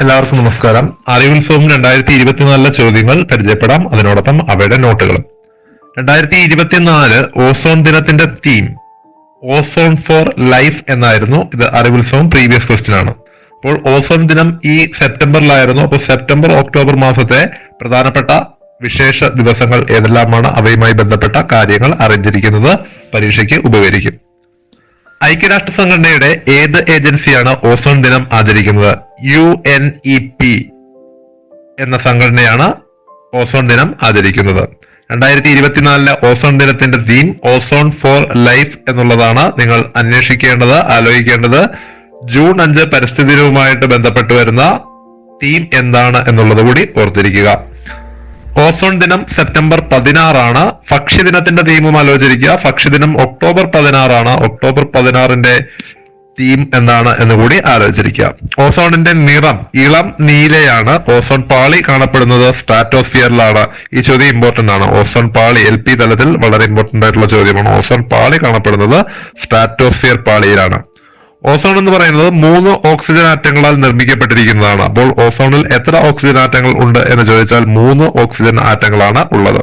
എല്ലാവർക്കും നമസ്കാരം. അറിവുത്സവം രണ്ടായിരത്തി ഇരുപത്തിനാലിലെ ചോദ്യങ്ങൾ പരിചയപ്പെടാം. അതിനോടൊപ്പം അവയുടെ നോട്ടുകളും. രണ്ടായിരത്തി ഇരുപത്തിനാല് ഓസോൺ ദിനത്തിന്റെ തീം ഓസോൺ ഫോർ ലൈഫ് എന്നായിരുന്നു. ഇത് അറിവുത്സവം പ്രീവിയസ് ക്വസ്റ്റ്യൻ ആണ്. അപ്പോൾ ഓസോൺ ദിനം ഈ സെപ്റ്റംബറിലായിരുന്നു. അപ്പോൾ സെപ്റ്റംബർ ഒക്ടോബർ മാസത്തെ പ്രധാനപ്പെട്ട വിശേഷ ദിവസങ്ങൾ ഏതെല്ലാമാണ്? അവയുമായി ബന്ധപ്പെട്ട കാര്യങ്ങൾ അറിഞ്ഞിരിക്കുന്നത് പരീക്ഷയ്ക്ക് ഉപകരിക്കും. ഐക്യരാഷ്ട്ര സംഘടനയുടെ ഏത് ഏജൻസിയാണ് ഓസോൺ ദിനം ആചരിക്കുന്നത്? യു എൻ ഇ പി എന്ന സംഘടനയാണ് ഓസോൺ ദിനം ആചരിക്കുന്നത്. രണ്ടായിരത്തി ഇരുപത്തിനാലിലെ ഓസോൺ ദിനത്തിന്റെ തീം ഓസോൺ ഫോർ ലൈഫ് എന്നുള്ളതാണ് നിങ്ങൾ അന്വേഷിക്കേണ്ടത് ആലോചിക്കേണ്ടത്. ജൂൺ അഞ്ച് പരിസ്ഥിതി ദിനവുമായിട്ട് ബന്ധപ്പെട്ട് വരുന്ന തീം എന്താണ് എന്നുള്ളത് കൂടി ഓർത്തിരിക്കുക. ഓസോൺ ദിനം സെപ്റ്റംബർ പതിനാറാണ്. ഭക്ഷ്യദിനത്തിന്റെ തീമും ആലോചിക്കുക ഭക്ഷ്യദിനം ഒക്ടോബർ പതിനാറാണ്. ഒക്ടോബർ പതിനാറിന്റെ തീം എന്താണ് എന്ന് കൂടി ആലോചിച്ചിരിക്കുക ഓസോണിന്റെ നിറം ഇളം നീലയാണ്. ഓസോൺ പാളി കാണപ്പെടുന്നത് സ്ട്രാറ്റോസ്ഫിയറിലാണ്. ഈ ചോദ്യം ഇമ്പോർട്ടന്റ് ആണ്. ഓസോൺ പാളി എൽ പി തലത്തിൽ വളരെ ഇമ്പോർട്ടന്റ് ആയിട്ടുള്ള ചോദ്യമാണ്. ഓസോൺ പാളി കാണപ്പെടുന്നത് സ്ട്രാറ്റോസ്ഫിയർ പാളിയിലാണ്. ഓസോൺ എന്ന് പറയുന്നത് മൂന്ന് ഓക്സിജൻ ആറ്റങ്ങളാൽ നിർമ്മിക്കപ്പെട്ടിരിക്കുന്നതാണ്. അപ്പോൾ ഓസോണിൽ എത്ര ഓക്സിജൻ ആറ്റങ്ങൾ ഉണ്ട് എന്ന് ചോദിച്ചാൽ മൂന്ന് ഓക്സിജൻ ആറ്റങ്ങളാണ് ഉള്ളത്.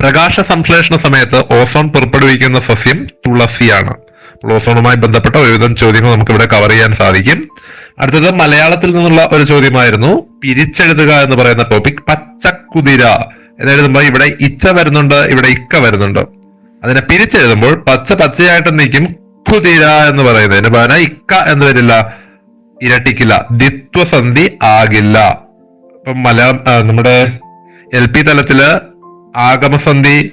പ്രകാശ സംശ്ലേഷണ സമയത്ത് ഓസോൺ പുറപ്പെടുവിക്കുന്ന സസ്യം തുളസിയാണ്. ഓസോണുമായി ബന്ധപ്പെട്ട ഒരുവിധം ചോദ്യങ്ങൾ നമുക്ക് ഇവിടെ കവർ ചെയ്യാൻ സാധിക്കും. അടുത്തത് മലയാളത്തിൽ നിന്നുള്ള ഒരു ചോദ്യമായിരുന്നു. പിരിച്ചെഴുതുക എന്ന് പറയുന്ന ടോപ്പിക് പച്ചക്കുതിര. എന്നെഴുതുമ്പോൾ ഇവിടെ? ഇച്ച വരുന്നുണ്ട് ഇവിടെ ഇക്ക വരുന്നുണ്ട്. അതിനെ പിരിച്ചെഴുതുമ്പോൾ പച്ച പച്ചയായിട്ട് നിൽക്കും കുതിര എന്ന് പറയുന്നത്. പറയുന്നതിന് പകരം ഇക്ക എന്ന് വരില്ല ഇരട്ടിക്കില്ല. ദ്വിത്വസന്ധി ആകില്ല. ഇപ്പം മലയാളം നമ്മുടെ എൽ പി തലത്തിൽ ആഗമസന്ധി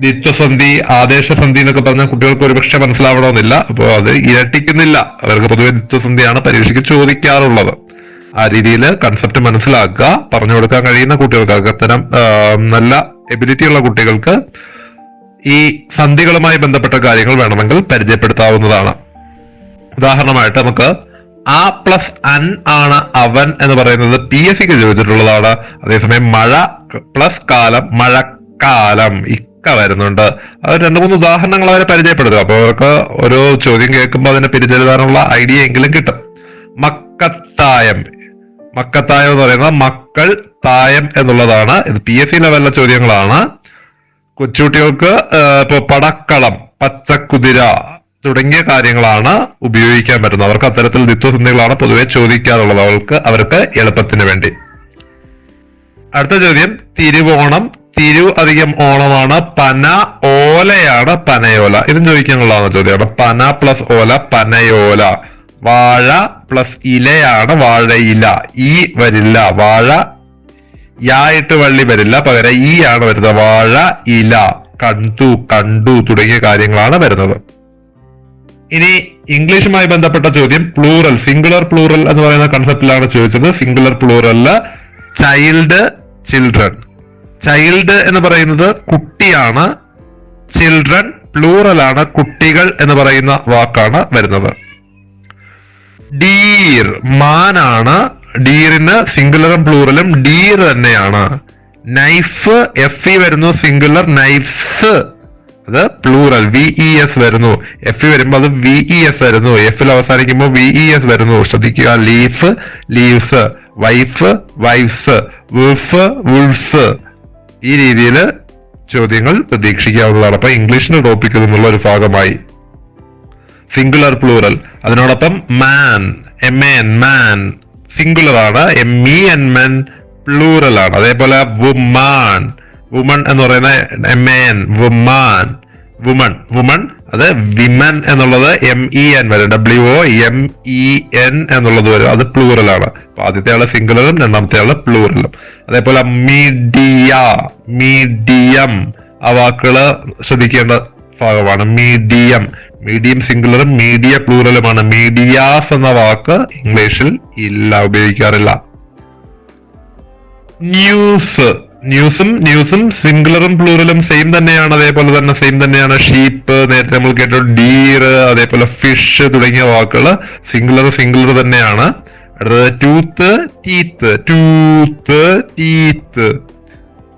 ദ്വിത്വസന്ധി ആദേശസന്ധി എന്നൊക്കെ പറഞ്ഞാൽ കുട്ടികൾക്ക് ഒരുപക്ഷെ മനസ്സിലാവണമെന്നില്ല. അപ്പോൾ അത് ഇരട്ടിക്കുന്നില്ല. അവർക്ക് പൊതുവെ ദ്വിത്വസന്ധിയാണ് പരീക്ഷയ്ക്ക് ചോദിക്കാറുള്ളത്. ആ രീതിയിൽ കൺസെപ്റ്റ് മനസ്സിലാക്കുക പറഞ്ഞു കൊടുക്കാൻ കഴിയുന്ന കുട്ടികൾക്ക് അത്തരം നല്ല എബിലിറ്റി ഉള്ള കുട്ടികൾക്ക് ഈ സന്ധികളുമായി ബന്ധപ്പെട്ട കാര്യങ്ങൾ വേണമെങ്കിൽ പരിചയപ്പെടുത്താവുന്നതാണ്. ഉദാഹരണമായിട്ട് നമുക്ക് ആ പ്ലസ് അൻ ആണ് അവൻ എന്ന് പറയുന്നത് പി എസ് സിക്ക് ചോദിച്ചിട്ടുള്ളതാണ്. അതേസമയം മഴ പ്ലസ് കാലം മഴക്കാലം. ഇക്ക വരുന്നുണ്ട്. അത് രണ്ട് മൂന്ന് ഉദാഹരണങ്ങൾ അവരെ പരിചയപ്പെടുത്തുക അപ്പോൾ അവർക്ക് ഒരു ചോദ്യം കേൾക്കുമ്പോൾ അതിനെ പിരിച്ചെഴുതാനുള്ള ഐഡിയ എങ്കിലും കിട്ടും. മക്കത്തായം. മക്കത്തായം എന്ന് പറയുന്നത് മക്കൾ തായം എന്നുള്ളതാണ്. ഇത് പി എസ് സി ലെവലിലെ ചോദ്യങ്ങളാണ്. കൊച്ചുകുട്ടികൾക്ക് ഇപ്പൊ പടക്കളം പച്ചക്കുതിര തുടങ്ങിയ കാര്യങ്ങളാണ് ഉപയോഗിക്കാൻ പറ്റുന്നത്. അവർക്ക് അത്തരത്തിൽ ദ്വിത്വസന്ധികളാണ് പൊതുവെ ചോദിക്കാറുള്ളത് അവർക്ക് അവർക്ക് എളുപ്പത്തിന് വേണ്ടി. അടുത്ത ചോദ്യം തിരുവോണം തിരു അധികം ഓണമാണ് പന ഓലയാണ് പനയോല. ഇതും ചോദിക്കാനുള്ളതാണ് ചോദ്യമാണ് പന പ്ലസ് ഓല പനയോല. വാഴ പ്ലസ് ഇലയാണ് വാഴയില ഈ വരില്ല വാഴ. യായിട്ട് വള്ളി വരില്ല പകരം ഈ ആണ് വരുന്നത്. വാഴ ഇല കണ്ടു കണ്ടു തുടങ്ങിയ കാര്യങ്ങളാണ് വരുന്നത്. ഇനി ഇംഗ്ലീഷുമായി ബന്ധപ്പെട്ട ചോദ്യം പ്ലൂറൽ സിംഗുലർ പ്ലൂറൽ എന്ന് പറയുന്ന കൺസെപ്റ്റിലാണ് ചോദിച്ചത്. സിംഗുലർ പ്ലൂറലിൽ ചൈൽഡ് ചിൽഡ്രൻ ചൈൽഡ് എന്ന് പറയുന്നത് കുട്ടിയാണ്. ചിൽഡ്രൻ പ്ലൂറലാണ് കുട്ടികൾ എന്ന് പറയുന്ന വാക്കാണ് വരുന്നത്. ഡീർ മാനാണ്. ഡീറിന് സിംഗുലറും പ്ലൂറലും ഡീർ തന്നെയാണ്. നൈഫ് എഫ് ഇ വരുന്നു. സിംഗുലർ നൈഫ്സ് അത് പ്ലൂറൽ വി ഇ എസ് വരുന്നു. എഫ് ഇ വരുമ്പോൾ അത് വി ഇ എസ് വരുന്നു. എഫിൽ അവസാനിക്കുമ്പോൾ വി ഇ എസ് വരുന്നു. ശ്രദ്ധിക്കുക. Leaf leaves wife wifes wolf wolves ഈ രീതിയിൽ ചോദ്യങ്ങൾ പ്രതീക്ഷിക്കാവുന്നതാണ്. അപ്പൊ ഇംഗ്ലീഷിന്റെ ടോപ്പിക്കിൽ നിന്നുള്ള ഒരു ഭാഗമായി. സിംഗുലർ പ്ലൂറൽ അതിനോടൊപ്പം man M N man singular ആണ്. M E N men plural ആണ്. അതേപോലെ വുമാൻ വുമൺ എന്ന് പറയുന്ന M N woman woman woman അത് വിമൻ എന്നുള്ളത് എം ഇ എൻ വരും. W O M E N എന്നുള്ളത് വരും. അത് പ്ലൂറൽ ആണ്. അപ്പൊ ആദ്യത്തെ ആൾ സിംഗുലറും രണ്ടാമത്തെ ആൾ പ്ലൂറലും അതേപോലെ മീഡിയ മീഡിയം. ആ വാക്കുകൾ ശ്രദ്ധിക്കേണ്ട ഭാഗമാണ് മീഡിയം. മീഡിയം സിംഗുലറും മീഡിയ പ്ലൂറലുമാണ് മീഡിയാസ് എന്ന വാക്ക് ഇംഗ്ലീഷിൽ ഇല്ല ഉപയോഗിക്കാറില്ല. ന്യൂസ് ന്യൂസും ന്യൂസും സിംഗുലറും പ്ലൂറലും സെയിം തന്നെയാണ്. അതേപോലെ തന്നെ സെയിം തന്നെയാണ് ഷീപ്പ് നേരത്തെ നമ്മൾ കേട്ടു ഡീർ അതേപോലെ ഫിഷ് തുടങ്ങിയ വാക്കുകൾ സിംഗുലർ സിംഗുലർ തന്നെയാണ്. അടുത്തത് ടൂത്ത് ടീത്ത് ടൂത്ത് ടീത്ത്.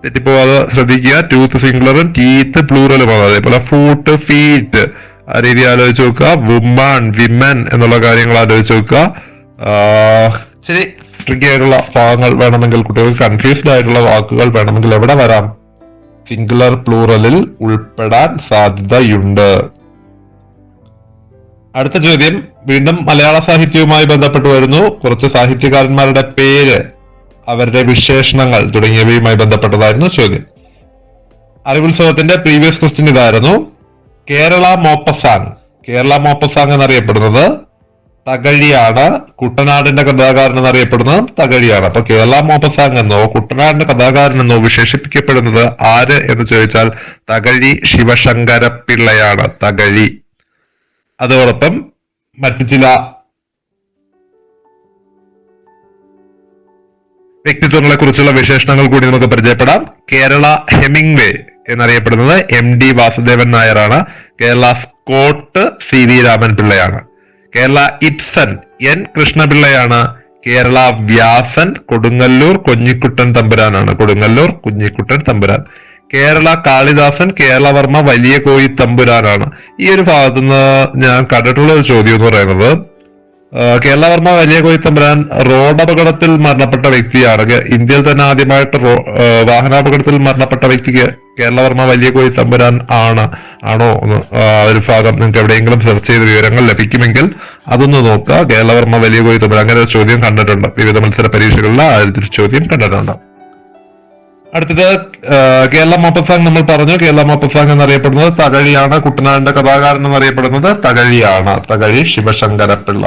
തെറ്റിപ്പോവാതെ ശ്രദ്ധിക്കുക. ടൂത്ത് സിംഗുലറും ടീത്ത് പ്ലൂറലുമാണ് അതേപോലെ ഫൂട്ട് ഫീറ്റ് ആ രീതി ആലോചിച്ച് നോക്കുക. വുമൺ വിമൻ എന്നുള്ള കാര്യങ്ങൾ ആലോചിച്ച് നോക്കുക. ഇച്ചിരി ട്രിക്കി ആയിട്ടുള്ള ഭാഗങ്ങൾ വേണമെങ്കിൽ കുട്ടികൾക്ക് കൺഫ്യൂസ്ഡ് ആയിട്ടുള്ള വാക്കുകൾ വേണമെങ്കിൽ എവിടെ വരാം? സിംഗുലർ പ്ലൂറലിൽ ഉൾപ്പെടാൻ സാധ്യതയുണ്ട്. അടുത്ത ചോദ്യം. വീണ്ടും മലയാള സാഹിത്യവുമായി ബന്ധപ്പെട്ട് വരുന്നു. കുറച്ച് സാഹിത്യകാരന്മാരുടെ പേര് അവരുടെ വിശേഷണങ്ങൾ തുടങ്ങിയവയുമായി ബന്ധപ്പെട്ടതായിരുന്നു ചോദ്യം. അറിവുത്സവത്തിന്റെ പ്രീവിയസ് ക്വസ്റ്റ്യൻ ഇതായിരുന്നു. കേരള മോപ്പസാങ്. കേരള മോപ്പസാങ് എന്നറിയപ്പെടുന്നത് തകഴിയാണ് കുട്ടനാടിന്റെ കഥാകാരൻ എന്നറിയപ്പെടുന്നത് തകഴിയാണ്. അപ്പൊ കേരള മോപ്പസാങ് എന്നോ കുട്ടനാടിന്റെ കഥാകാരൻ എന്നോ വിശേഷിപ്പിക്കപ്പെടുന്നത് ആര് എന്ന് ചോദിച്ചാൽ തകഴി ശിവശങ്കര പിള്ളയാണ് തകഴി. അതോടൊപ്പം മറ്റു ചില വ്യക്തിത്വങ്ങളെ കുറിച്ചുള്ള വിശേഷണങ്ങൾ കൂടി നമുക്ക് പരിചയപ്പെടാം. കേരള ഹെമിംഗ്വേ എന്നറിയപ്പെടുന്നത് എം ഡി വാസുദേവൻ നായരാണ്. Kerala Scott C V Raman പിള്ളയാണ് Kerala Ibsen N കൃഷ്ണപിള്ളയാണ്. കേരള വ്യാസൻ കൊടുങ്ങല്ലൂർ കുഞ്ഞിക്കുട്ടൻ തമ്പുരാനാണ്. കൊടുങ്ങല്ലൂർ കുഞ്ഞിക്കുട്ടൻ തമ്പുരാൻ. കേരള കാളിദാസൻ കേരളവർമ്മ വലിയ കോയി തമ്പുരാനാണ്. ഈ ഒരു ഭാഗത്തുനിന്ന് ഞാൻ കണ്ടിട്ടുള്ള ഒരു ചോദ്യം എന്ന് പറയുന്നത് കേരളവർമ്മ വലിയ റോഡ് റോഡപകടത്തിൽ മരണപ്പെട്ട വ്യക്തിയാണ്. ഇന്ത്യയിൽ തന്നെ ആദ്യമായിട്ട് വാഹനാപകടത്തിൽ മരണപ്പെട്ട വ്യക്തിക്ക് കേരളവർമ്മ വലിയ കോയി തമ്പുരാൻ ആണ്. ആണോ ഒരു ഭാഗം നിങ്ങൾക്ക് എവിടെയെങ്കിലും സെർച്ച് ചെയ്ത് വിവരങ്ങൾ ലഭിക്കുമെങ്കിൽ അതൊന്ന് നോക്കുക. കേരളവർമ്മ വലിയ കോയി തമ്പുരാൻ. അങ്ങനെ ഒരു ചോദ്യം കണ്ടിട്ടുണ്ട്. വിവിധ മത്സര പരീക്ഷകളിൽ ആ ഒരു ചോദ്യം കണ്ടിട്ടുണ്ട്. അടുത്തത് കേരള മോപ്പസാങ് നമ്മൾ പറഞ്ഞു. കേരള മോപ്പസാങ് എന്നറിയപ്പെടുന്നത് തകഴിയാണ്. കുട്ടനാടിന്റെ കഥാകാരൻ എന്നറിയപ്പെടുന്നത് തകഴിയാണ്. തകഴി ശിവശങ്കരപ്പിള്ള.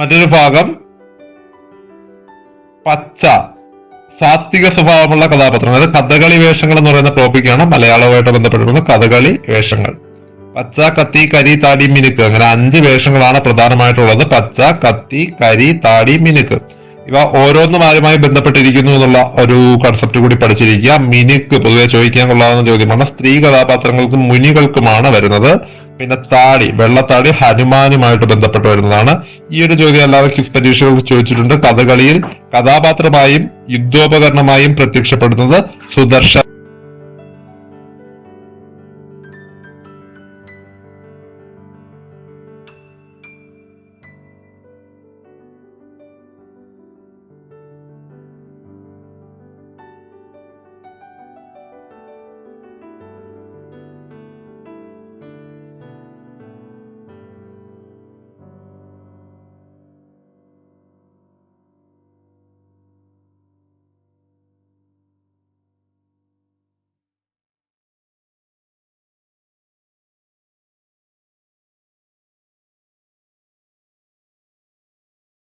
മറ്റൊരു ഭാഗം പച്ച സാത്വിക സ്വഭാവമുള്ള കഥാപാത്രങ്ങൾ അതായത് കഥകളി വേഷങ്ങൾ എന്ന് പറയുന്ന ടോപ്പിക്കാണ് മലയാളവുമായിട്ട് ബന്ധപ്പെട്ടിരിക്കുന്നത് കഥകളി വേഷങ്ങൾ. പച്ച കത്തി കരി താടി മിനുക്ക്. അങ്ങനെ അഞ്ച് വേഷങ്ങളാണ് പ്രധാനമായിട്ടുള്ളത്. പച്ച കത്തി കരി താടി മിനുക്ക്. ഇവ ഓരോന്നും ആരുമായി ബന്ധപ്പെട്ടിരിക്കുന്നു എന്നുള്ള ഒരു കൺസെപ്റ്റ് കൂടി പഠിച്ചിരിക്കുക. മിനുക്ക് പൊതുവെ ചോദിക്കാൻ കൊള്ളാവുന്ന ചോദ്യമാണ്. സ്ത്രീ കഥാപാത്രങ്ങൾക്കും മുനികൾക്കുമാണ് വരുന്നത്. പിന്നെ താടി വെള്ളത്താടി ഹനുമാനുമായിട്ട് ബന്ധപ്പെട്ട് വരുന്നതാണ്. ഈ ഒരു ചോദ്യം അല്ലാതെ ക്വിസ് പരീക്ഷകൾ ചോദിച്ചിട്ടുണ്ട്. കഥകളിയിൽ കഥാപാത്രമായും യുദ്ധോപകരണമായും പ്രത്യക്ഷപ്പെടുന്നത് സുദർശൻ